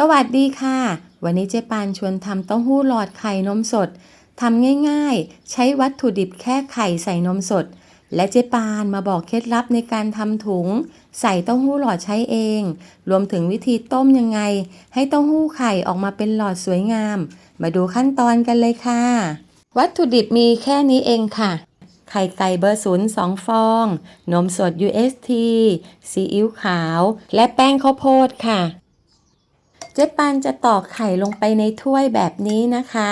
สวัสดีค่ะ วันนี้เจ๊ปานชวนทำเต้าหู้หลอดไข่นมสดทำง่ายๆ ใช้วัตถุดิบแค่ไข่ใส่นมสด และเจ๊ปานมาบอกเคล็ดลับในการทำถุง ใส่เต้าหู้หลอดใช้เอง รวมถึงวิธีต้มยังไง ให้เต้าหู้ไข่ออกมาเป็นหลอดสวยงาม มาดูขั้นตอนกันเลยค่ะ วัตถุดิบมีแค่นี้เองค่ะ ไข่ไก่เบอร์ศูนย์สองฟอง นมสด UST ซีอิ๊วขาว และแป้งข้าวโพดค่ะ เจ๊ปานจะตอกไข่ลงไปในถ้วยแบบนี้นะคะ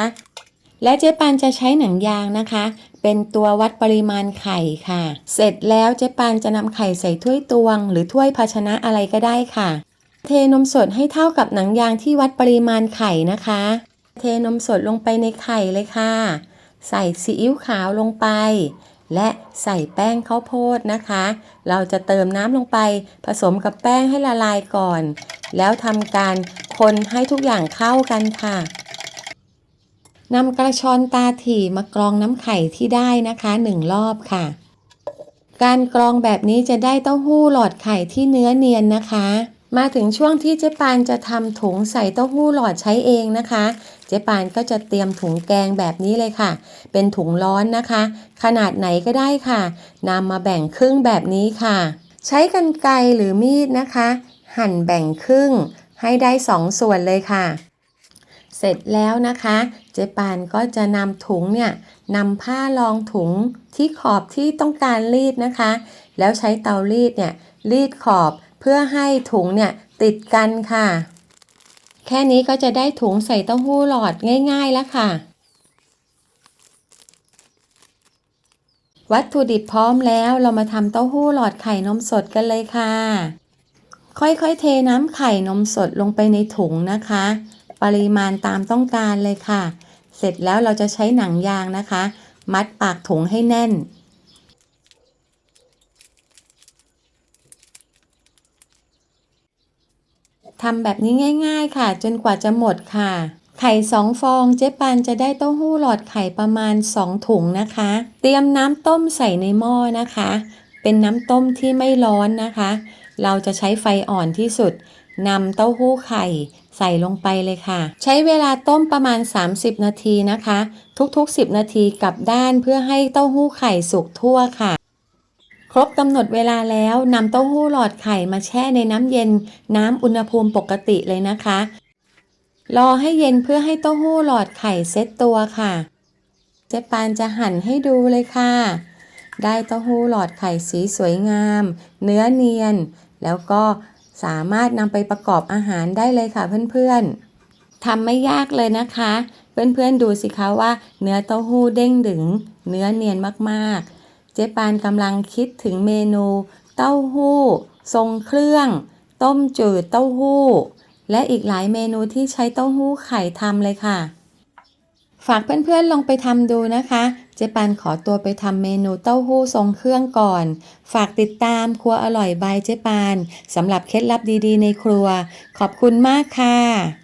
และเจ๊ปานจะใช้หนังยางนะคะ เป็นตัววัดปริมาณไข่ค่ะ เสร็จแล้วเจ๊ปานจะนำไข่ใส่ถ้วยตวง หรือถ้วยภาชนะอะไรก็ได้ค่ะ เทนมสดให้เท่ากับหนังยางที่วัดปริมาณไข่นะคะ เทนมสดลงไปในไข่เลยค่ะ ใส่ซีอิ๊วขาวลงไปและใส่แป้งข้าวโพดนะคะ เราจะเติมน้ำลงไปผสมกับแป้งให้ละลายก่อน แล้วทำการ คนให้ทุกอย่างเข้ากันค่ะนำกระชอนตาถี่มากรองน้ำไข่ที่ได้นะคะหนึ่งรอบค่ะ การกรองแบบนี้จะได้เต้าหู้หลอดไข่ที่เนื้อเนียนนะคะ มาถึงช่วงที่เจ๊ปานจะทำถุงใส่เต้าหู้หลอดใช้เองนะคะ เจ๊ปานก็จะเตรียมถุงแกงแบบนี้เลยค่ะ เป็นถุงร้อนนะคะ ขนาดไหนก็ได้ค่ะนำมาแบ่งครึ่งแบบนี้ค่ะ ใช้กรรไกรหรือมีดนะคะ หั่นแบ่งครึ่ง ให้ได้สองส่วนเลยค่ะ เสร็จแล้วนะคะ เจปานก็จะนำถุงเนี่ยนำผ้ารองถุงที่ขอบที่ต้องการรีดนะคะ แล้วใช้เตารีดเนี่ยรีดขอบเพื่อให้ถุงเนี่ยติดกันค่ะ แค่นี้ก็จะได้ถุงใส่เต้าหู้หลอดง่ายๆแล้วค่ะวัตถุดิบพร้อมแล้วเรามาทำเต้าหู้หลอดไข่นมสดกันเลยค่ะ ค่อยๆ เทน้ำไข่นมสดลงไปในถุงนะคะ ปริมาณตามต้องการเลยค่ะ เสร็จแล้วเราจะใช้หนังยางนะคะ มัดปากถุงให้แน่น ทำแบบนี้ง่าย ๆ ค่ะ จนกว่าจะหมดค่ะ ไข่สองฟองเจ๊ปานจะได้เต้าหู้หลอดไข่ประมาณ 2 ถุงนะคะ เตรียมน้ำต้มใส่ในหม้อนะคะ เป็นน้ำต้มที่ไม่ร้อนนะคะ เราจะใช้ไฟอ่อนที่สุดนำเต้าหู้ไข่ใส่ลงไปเลยค่ะ ใช้เวลาต้มประมาณ 30 นาทีนะคะ ทุกๆ 10 นาทีกลับด้านเพื่อให้เต้าหู้ไข่สุกทั่วค่ะ ครบกำหนดเวลาแล้วนำเต้าหู้หลอดไข่มาแช่ในน้ำเย็นน้ำอุณหภูมิปกติเลยนะคะ รอให้เย็นเพื่อให้เต้าหู้หลอดไข่เซ็ตตัวค่ะ เจ๊ปานจะหั่นให้ดูเลยค่ะ ได้เต้าหู้หลอดไข่สีสวยงาม เนื้อเนียน แล้วก็สามารถนำไปประกอบอาหารได้เลยค่ะเพื่อนๆทำไม่ยากเลยนะคะ เพื่อนๆดูสิคะว่า เนื้อเต้าหู้เด้งดึง เนื้อเนียนมากๆ เจ๊ปานกำลังคิดถึงเมนู เต้าหู้ ทรงเครื่อง ต้มจืดเต้าหู้ และอีกหลายเมนูที่ใช้เต้าหู้ไข่ทำเลยค่ะ ฝากเพื่อนๆลองไปทำดูนะคะ เจ๊ปานขอตัวไปทำเมนูเต้าหู้ทรงเครื่องก่อน ฝากติดตามครัวอร่อยบายเจ๊ปานสำหรับเคล็ดลับดีๆในครัว ขอบคุณมากค่ะ